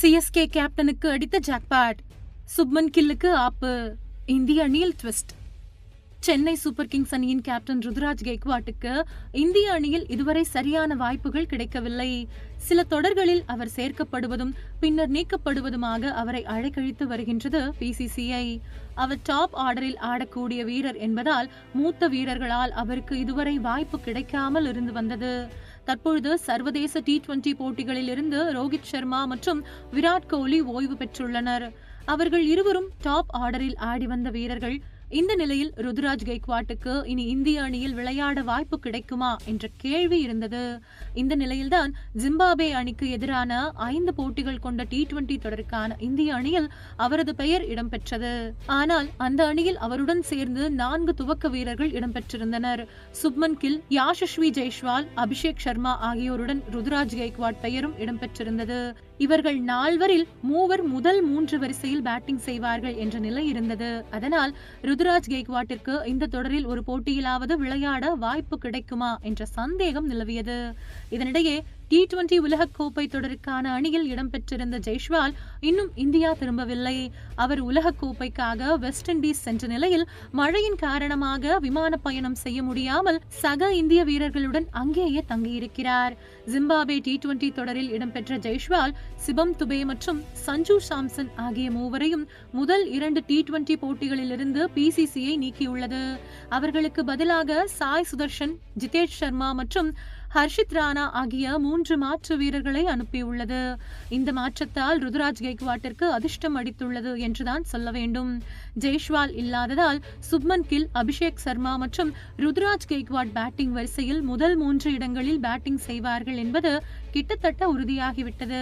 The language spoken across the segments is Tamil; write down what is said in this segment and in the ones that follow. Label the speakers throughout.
Speaker 1: சிஎஸ்கே கேப்டனுக்கு அடித்த ஜாக்பாட் சுப்மன் கில்லுக்கு ஆப்பு இந்திய அணியில் ட்விஸ்ட் சென்னை சூப்பர் கிங்ஸ் அணியின் கேப்டன் ருத்ராஜ் கெய்க்வாட்டுக்கு இந்திய அணியில் இதுவரை சரியான வாய்ப்புகள் கிடைக்கவில்லை. சில தொடர்களில் அவர் சேர்க்கப்படுவதும் பின்னர் நீக்கப்படுவதுமாக அவரை அழைக்கழித்து வருகின்றது பிசிசிஐ அவர் டாப் ஆர்டரில் ஆடக்கூடிய வீரர் என்பதால் மூத்த வீரர்களால் அவருக்கு இதுவரை வாய்ப்பு கிடைக்காமல் இருந்து வந்தது. தற்பொழுது சர்வதேச டி டுவெண்டி போட்டிகளில் இருந்து ரோஹித் சர்மா மற்றும் விராட் கோலி ஓய்வு பெற்றுள்ளனர். அவர்கள் இருவரும் டாப் ஆர்டரில் ஆடி வந்த வீரர்கள். இந்த நிலையில் ருதுராஜ் கெய்க்வாட்டுக்கு இனி இந்திய அணியில் விளையாட வாய்ப்பு கிடைக்குமா என்ற கேள்வி இருந்தது. இந்த நிலையில்தான் ஜிம்பாபே அணிக்கு எதிரான ஐந்து போட்டிகள் கொண்ட டி டுவெண்டி தொடருக்கான இந்திய அணியில் அவரது பெயர் இடம்பெற்றது. ஆனால் அந்த அணியில் அவருடன் சேர்ந்து நான்கு துவக்க வீரர்கள் இடம்பெற்றிருந்தனர். சுப்மன் கில் யாஷஸ்வி ஜெய்ஷ்வால் அபிஷேக் சர்மா ஆகியோருடன் ருதுராஜ் கெய்க்வாட் பெயரும் இடம்பெற்றிருந்தது. இவர்கள் நால்வரில் மூவர் முதல் மூன்று வரிசையில் பேட்டிங் செய்வார்கள் என்ற நிலை இருந்தது. அதனால் ருதுராஜ் கெய்க்வாட்டிற்கு இந்த தொடரில் ஒரு போட்டியிலாவது விளையாட வாய்ப்பு கிடைக்குமா என்ற சந்தேகம் நிலவியது. இதனிடையே டி டுவெண்டி உலகக்கோப்பை தொடருக்கான அணியில் இடம்பெற்றிருந்த ஜெய்ஷ்வால் இன்னும் இந்தியா திரும்பவில்லை. அவர் உலகக்கோப்பைக்காக வெஸ்ட் இண்டீஸ் சென்ற நிலையில் மழையின் காரணமாக விமான பயணம் செய்ய முடியாமல் சக இந்திய வீரர்களுடன் அங்கேயே தங்கியிருக்கிறார். ஜிம்பாபே டி டுவெண்டி தொடரில் இடம்பெற்ற ஜெய்ஷ்வால் சிபம் துபே மற்றும் சஞ்சு சாம்சன் ஆகிய மூவரையும் முதல் இரண்டு டி டுவெண்டி போட்டிகளிலிருந்து பிசிசிஐ நீக்கியுள்ளது. அவர்களுக்கு பதிலாக சாய் சுதர்ஷன் ஜிதேஷ் சர்மா மற்றும் ஹர்ஷித் ராணா ஆகிய மூன்று மாற்று வீரர்களை அனுப்பியுள்ளது. இந்த மாற்றத்தால் ருதுராஜ் கெய்க்வாட்டிற்கு அதிர்ஷ்டம் அடித்துள்ளது என்றுதான் சொல்ல வேண்டும். ஜெய்ஷ்வால் இல்லாததால் சுப்மன் கில் அபிஷேக் சர்மா மற்றும் ருத்ராஜ் கெய்க்வாட் பேட்டிங் வரிசையில் முதல் மூன்று இடங்களில் பேட்டிங் செய்வார்கள் என்பது கிட்டத்தட்ட உறுதியாகிவிட்டது.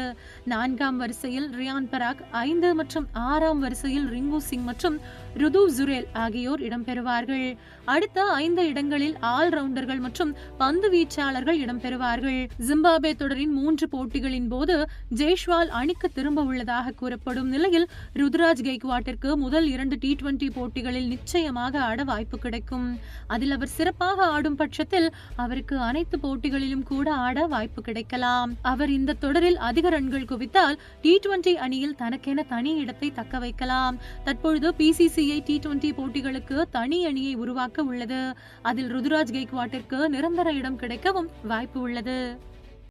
Speaker 1: நான்காம் வரிசையில் ரியான் பராக் ஐந்து மற்றும் ஆறாம் வரிசையில் ரிங்கு சிங் மற்றும் ருது ஜுரேல் ஆகியோர் இடம்பெறுவார்கள். அடுத்த ஐந்து இடங்களில் ஆல் ரவுண்டர்கள் மற்றும் பந்து வீச்சாளர்கள் இடம்பெறுவார்கள். ஜிம்பாபே தொடரின் மூன்று போட்டிகளின் போது ஜெய்ஷ்வால் அணிக்கு திரும்ப உள்ளதாக கூறப்படும் நிலையில் ருத்ராஜ் கெய்க்வாட்டிற்கு முதல் இரண்டு டி டுவெண்டி போட்டிகளில் நிச்சயமாக ஆட வாய்ப்பு கிடைக்கும். அதில் அவர் சிறப்பாக ஆடும் பட்சத்தில் அவருக்கு அனைத்து போட்டிகளிலும் கூட ஆட வாய்ப்பு கிடைக்கலாம். அவர் இந்த தொடரில் அதிக ரன்கள் குவித்தால் டி டுவெண்டி அணியில் தனக்கென தனி இடத்தை தக்க வைக்கலாம். தற்பொழுது பிசிசிஐ டி டுவெண்டி போட்டிகளுக்கு தனி அணியை உருவாக்க உள்ளது. அதில் ருதுராஜ் கெய்க்வாட்டிற்கு நிரந்தர இடம் கிடைக்கவும் வாய்ப்பு உள்ளது.